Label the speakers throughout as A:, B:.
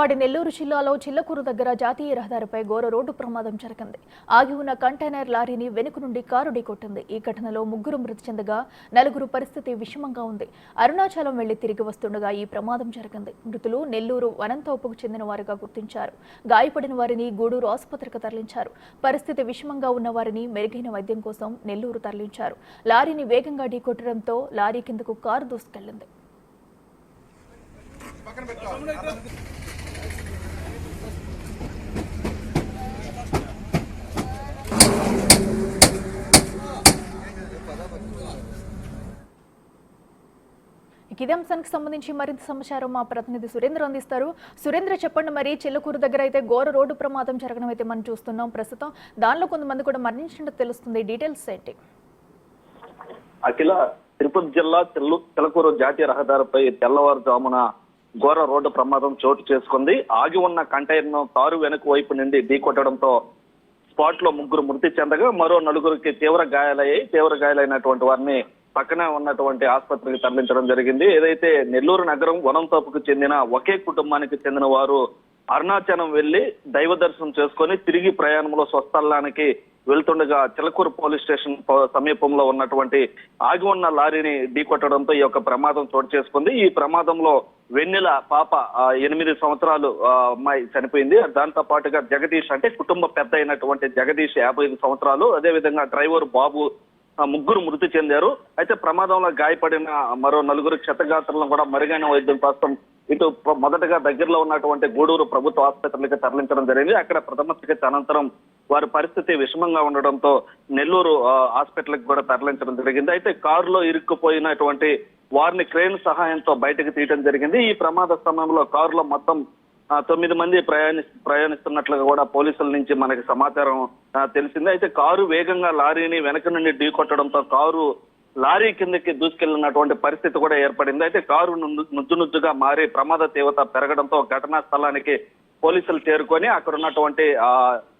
A: ఉమ్మడి నెల్లూరు జిల్లాలో చిల్లకూరు దగ్గర జాతీయ రహదారిపై ఘోర రోడ్డు ప్రమాదం జరిగింది. ఆగి ఉన్న కంటైనర్ లారీని వెనుక నుండి కారు ఢీకొట్టింది. ఈ ఘటనలో ముగ్గురు మృతి చెందగా నలుగురు పరిస్థితి విషమంగా ఉంది. అరుణాచలం వెళ్ళి తిరిగి వస్తుండగా ఈ ప్రమాదం జరిగింది. మృతులు నెల్లూరు వనంతోపుకు చెందిన వారిగా గుర్తించారు. గాయపడిన వారిని గూడూరు ఆసుపత్రికి తరలించారు. పరిస్థితి విషమంగా ఉన్న వారిని మెరుగైన వైద్యం కోసం నెల్లూరు తరలించారు. లారీని వేగంగా ఢీకొట్టడంతో లారీ కిందకు కారు దూసుకెళ్ళింది ఇక ఇదే అంశానికి సంబంధించి మరింత సమాచారం మా ప్రతినిధి సురేంద్ర అందిస్తారు. సురేంద్ర చెప్పండి మరి చెల్లకూరు దగ్గర అయితే ఘోర రోడ్డు ప్రమాదం జరగడం అయితే మనం చూస్తున్నాం. ప్రస్తుతం దానిలో కొంతమంది కూడా మరణించినట్టు తెలుస్తుంది. డీటెయిల్స్ ఏంటి?
B: అఖిల తిరుపతి జిల్లా చెల్లు జాతీయ రహదారిపై తెల్లవారుజామున ఘోర రోడ్డు ప్రమాదం చోటు చేసుకుంది. ఆగి ఉన్న కంటైనర్ కారు వెనుక వైపు నుండి ఢీకొట్టడంతో స్పాట్లో ముగ్గురు మృతి చెందగా మరో నలుగురికి తీవ్ర గాయాలయ్యాయి. తీవ్ర గాయాలైనటువంటి వారిని పక్కనే ఉన్నటువంటి ఆసుపత్రికి తరలించడం జరిగింది. ఏదైతే నెల్లూరు నగరం వనంతోపుకు చెందిన ఒకే కుటుంబానికి చెందిన వారు అరుణాచలం వెళ్ళి దైవ దర్శనం చేసుకొని తిరిగి ప్రయాణంలో స్వస్థలానికి వెళ్తుండగా చిలకూరు పోలీస్ స్టేషన్ సమీపంలో ఉన్నటువంటి ఆగి ఉన్న లారీని ఢీకొట్టడంతో ఈ యొక్క ప్రమాదం చోటు చేసుకుంది. ఈ ప్రమాదంలో వెన్నెల పాప ఎనిమిది సంవత్సరాలు అమ్మాయి చనిపోయింది. దాంతో పాటుగా జగదీష్ అంటే కుటుంబ పెద్ద అయినటువంటి జగదీష్ యాభై ఐదు సంవత్సరాలు. అదేవిధంగా డ్రైవర్ బాబు ముగ్గురు మృతి చెందారు. అయితే ప్రమాదంలో గాయపడిన మరో నలుగురు క్షతగాత్రులను కూడా మెరుగైన వైద్యం కోసం ఇటు మొదటగా దగ్గరలో ఉన్నటువంటి గూడూరు ప్రభుత్వ ఆసుపత్రికి తరలించడం జరిగింది. అక్కడ ప్రథమ చికిత్స అనంతరం వారి పరిస్థితి విషమంగా ఉండడంతో నెల్లూరు హాస్పిటల్కి కూడా తరలించడం జరిగింది. అయితే కారులో ఇరుక్కుపోయినటువంటి వారిని క్రేన్ సహాయంతో బయటకు తీయడం జరిగింది. ఈ ప్రమాద సమయంలో కారులో మొత్తం తొమ్మిది మంది ప్రయాణి ప్రయాణిస్తున్నట్లుగా కూడా పోలీసుల నుంచి మనకి సమాచారం తెలిసింది. అయితే కారు వేగంగా లారీని వెనక నుండి ఢీకొట్టడంతో కారు లారీ కిందకి దూసుకెళ్ళినటువంటి పరిస్థితి కూడా ఏర్పడింది. అయితే కారు నుజ్జు నుజ్జుగా మారి ప్రమాద తీవ్రత పెరగడంతో ఘటనా స్థలానికి పోలీసులు చేరుకొని అక్కడ ఉన్నటువంటి ఆ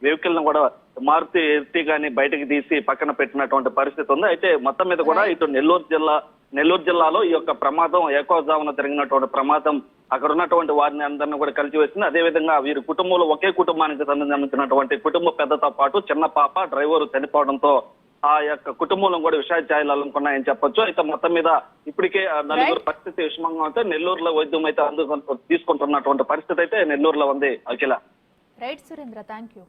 B: వెహికల్ను కూడా మారుతి ఎర్టిగాని బయటకు తీసి పక్కన పెట్టినటువంటి పరిస్థితి ఉంది. అయితే మొత్తం మీద కూడా ఇటు నెల్లూరు జిల్లా నెల్లూరు జిల్లాలో ఈ యొక్క ప్రమాదం ఏకోజామున జరిగినటువంటి ప్రమాదం అక్కడ ఉన్నటువంటి వారిని అందరిని కూడా కలిసి వేసింది అదేవిధంగా వీరి కుటుంబంలో ఒకే కుటుంబానికి సంబంధించినటువంటి కుటుంబ పెద్దతో పాటు చిన్న పాప డ్రైవర్ చనిపోవడంతో ఆ యొక్క కుటుంబంలో కూడా విషాచాయాలు అల్లుకున్నాయని చెప్పొచ్చు. అయితే మొత్తం మీద ఇప్పటికే ఆ నలుగురు పరిస్థితి విషమంగా ఉంటే నెల్లూరులో వైద్యం అయితే అందుకు తీసుకుంటున్నటువంటి పరిస్థితి అయితే నెల్లూరులో ఉంది Akhila.
A: Right Surendra thank you